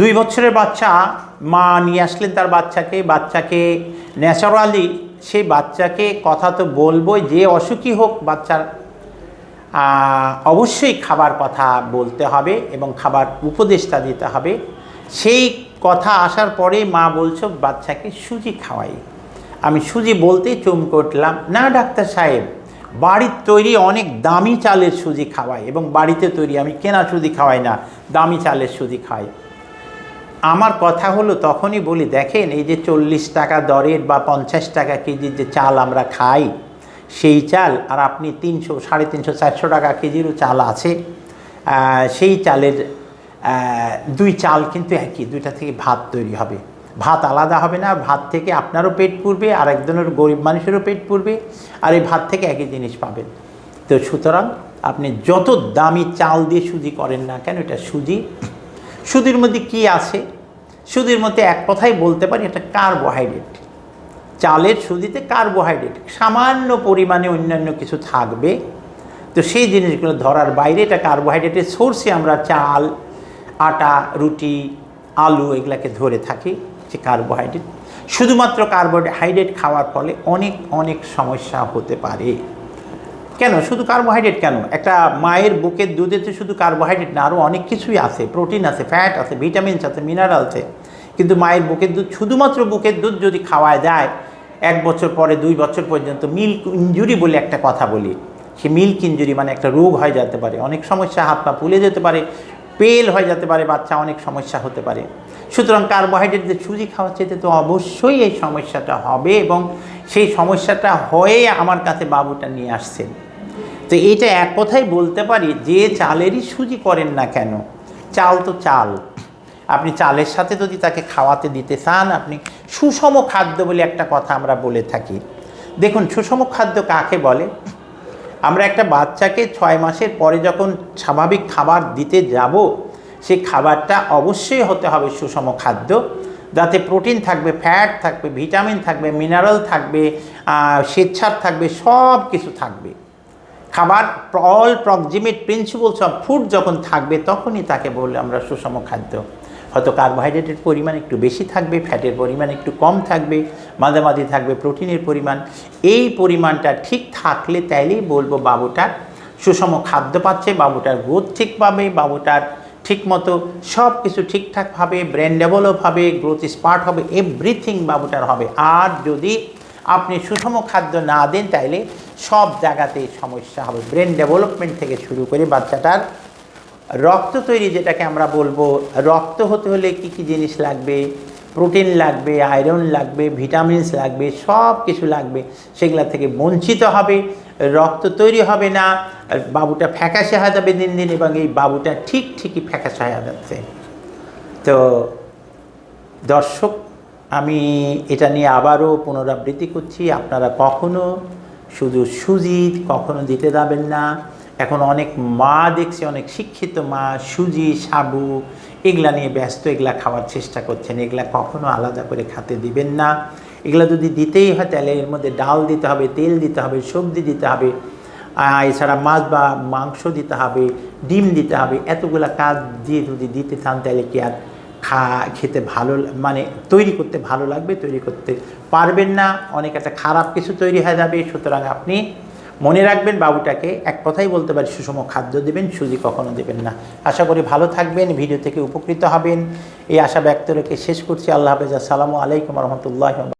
দুই বছরের বাচ্চা, মা নিয়ে আসলেন তার বাচ্চাকে বাচ্চাকে ন্যাচারালি সেই বাচ্চাকে কথা তো বলবোই, যে অসুখী হোক বাচ্চার অবশ্যই খাবার কথা বলতে হবে এবং খাবার উপদেশটা দিতে হবে। সেই কথা আসার পরে মা বলছো, বাচ্চাকে সুজি খাওয়াই। আমি সুজি বলতে চমকে উঠলাম না, ডাক্তার সাহেব, বাড়ির তৈরি অনেক দামি চালের সুজি খাওয়াই এবং বাড়িতে তৈরি আমি কেনা সুজি খাওয়াই না, দামি চালের সুজি খাই আমার কথা হলো তখনই বলি, দেখেন এই যে চল্লিশ টাকা দরের বা পঞ্চাশ টাকা কেজির যে চাল আমরা খাই, সেই চাল আর আপনি তিনশো, সাড়ে তিনশো, চারশো টাকা কেজিরও চাল আছে সেই চালের দুই চাল কিন্তু একই, দুইটা থেকে ভাত তৈরি হবে। ভাত আলাদা হবে না, ভাত থেকে আপনারও পেট পুরবে আর একজনের গরিব মানুষেরও পেট পুরবে আর এই ভাত থেকে একই জিনিস পাবেন। তো সুতরাং আপনি যত দামি চাল দিয়ে সুজি করেন না কেন, এটা সুজি। সুজির মধ্যে কি আছে? সুজির মধ্যে এক কথাই বলতে পারি, এটা কার্বোহাইড্রেট চালের সুজিতে কার্বোহাইড্রেট সামান্য পরিমাণে অন্যান্য কিছু থাকবে। তো সেই জিনিসগুলো ধরার বাইরে এটা কার্বোহাইড্রেটের সোর্সে আমরা চাল, আটা, রুটি, আলু এগুলাকে ধরে থাকি যে কার্বোহাইড্রেট শুধুমাত্র কার্বোহাইড্রেট খাওয়ার ফলে অনেক অনেক সমস্যা হতে পারে। কেন? শুধু কার্বোহাইড্রেট কেন? একটা মায়ের বুকের দুধে তো শুধু কার্বোহাইড্রেট না আরও অনেক কিছুই আছে। প্রোটিন আছে ফ্যাট আছে ভিটামিনস আছে মিনারেল আছে। কিন্তু মায়ের বুকের দুধ, শুধুমাত্র বুকের দুধ যদি খাওয়া যায় এক বছর পরে, দুই বছর পর্যন্ত মিল্ক ইঞ্জুরি বলে একটা কথা বলি। সে মিল্ক ইঞ্জুরি মানে একটা রোগ হয়ে যেতে পারে। অনেক সমস্যা হাত পা ফুলে যেতে পারে, পেল হয়ে যেতে পারে, বাচ্চা অনেক সমস্যা হতে পারে। সুতরাং কার্বোহাইড্রেট যে সুজি খাওয়া চাইতে তো অবশ্যই এই সমস্যাটা হবে এবং সেই সমস্যাটা হয়ে আমার কাছে বাবুটা নিয়ে আসছেন। তো এটা এক কথাই বলতে পারি, যে চালেরই সুজি করেন না কেন? চাল তো চাল। আপনি চালের সাথে যদি তাকে খাওয়াতে দিতে চান, আপনি সুষম খাদ্য বলে একটা কথা আমরা বলে থাকি। দেখুন, সুষম খাদ্য কাকে বলে? আমরা একটা বাচ্চাকে ছয় মাসের পরে যখন স্বাভাবিক খাবার দিতে যাব সেই খাবারটা অবশ্যই হতে হবে সুষম খাদ্য। যাতে প্রোটিন থাকবে, ফ্যাট থাকবে, ভিটামিন থাকবে, মিনারেল থাকবে স্বেচ্ছার থাকবে, সব কিছু থাকবে। খাবার all proximate principles of food যখন থাকবে, তখনই তাকে বলে আমরা সুষম খাদ্য। হয়তো কার্বোহাইড্রেটের পরিমাণ একটু বেশি থাকবে, ফ্যাটের পরিমাণ একটু কম থাকবে মাঝে মাঝে থাকবে প্রোটিনের পরিমাণ। এই পরিমাণটা ঠিক থাকলে তাইলেই বলব বাবুটার সুষম খাদ্য পাচ্ছে, বাবুটার গ্রোথ ঠিক পাবে, বাবুটার ঠিকমতো সব কিছু ঠিকঠাকভাবে ব্রেন ডেভেলপ হবে গ্রোথ স্পার্ট হবে এভরিথিং বাবুটার হবে। আর যদি আপনি সুষম খাদ্য না দেন তাইলে সব জায়গাতেই সমস্যা হবে। ব্রেন ডেভেলপমেন্ট থেকে শুরু করে বাচ্চাটার রক্ত তৈরি যেটাকে আমরা বলব, রক্ত হতে হলে কি কি জিনিস লাগবে? প্রোটিন লাগবে, আয়রন লাগবে, ভিটামিনস লাগবে, সব কিছু লাগবে। সেগুলা থেকে বঞ্চিত হবে, রক্ত তৈরি হবে না, বাবুটা ফ্যাকাশে হয়ে যাবে দিন দিন এবং এই বাবুটা ঠিক ঠিকই ফ্যাকাশে হয়ে যাচ্ছে। তো দর্শক আমি এটা নিয়ে আবারও পুনরাবৃত্তি করছি। আপনারা কখনো শুধু সুজি কখনো দিতে যাবেন না। এখন অনেক মা দেখছে, অনেক শিক্ষিত মা সুজি, সাবু এগুলা নিয়ে ব্যস্ত, এগুলা খাওয়ার চেষ্টা করছেন। এগুলা কখনো আলাদা করে খাতে দিবেন না। এগুলা যদি দিতেই হয় তাহলে এর মধ্যে ডাল দিতে হবে, তেল দিতে হবে, সবজি দিতে হবে। এছাড়া মাছ বা মাংস দিতে হবে, ডিম দিতে হবে। এতগুলা কাজ দিয়ে যদি দিতে চান তাহলে কি আর খা, খেতে ভালো মানে তৈরি করতে ভালো লাগবে, তৈরি করতে পারবেন না, অনেক একটা খারাপ কিছু তৈরি হয়ে যাবে, সুতরাং আপনি মনে রাখবেন বাবুটাকে, এক কথাই বলতে পারি, সুষম খাদ্য দেবেন, সুজি কখনো দেবেন না। আশা করি ভালো থাকবেন, ভিডিও থেকে উপকৃত হবেন। এই আশা ব্যক্ত রেখে শেষ করছি। আল্লাহ হাফেজ। আসসালামু আলাইকুম রহমতুল্লাহ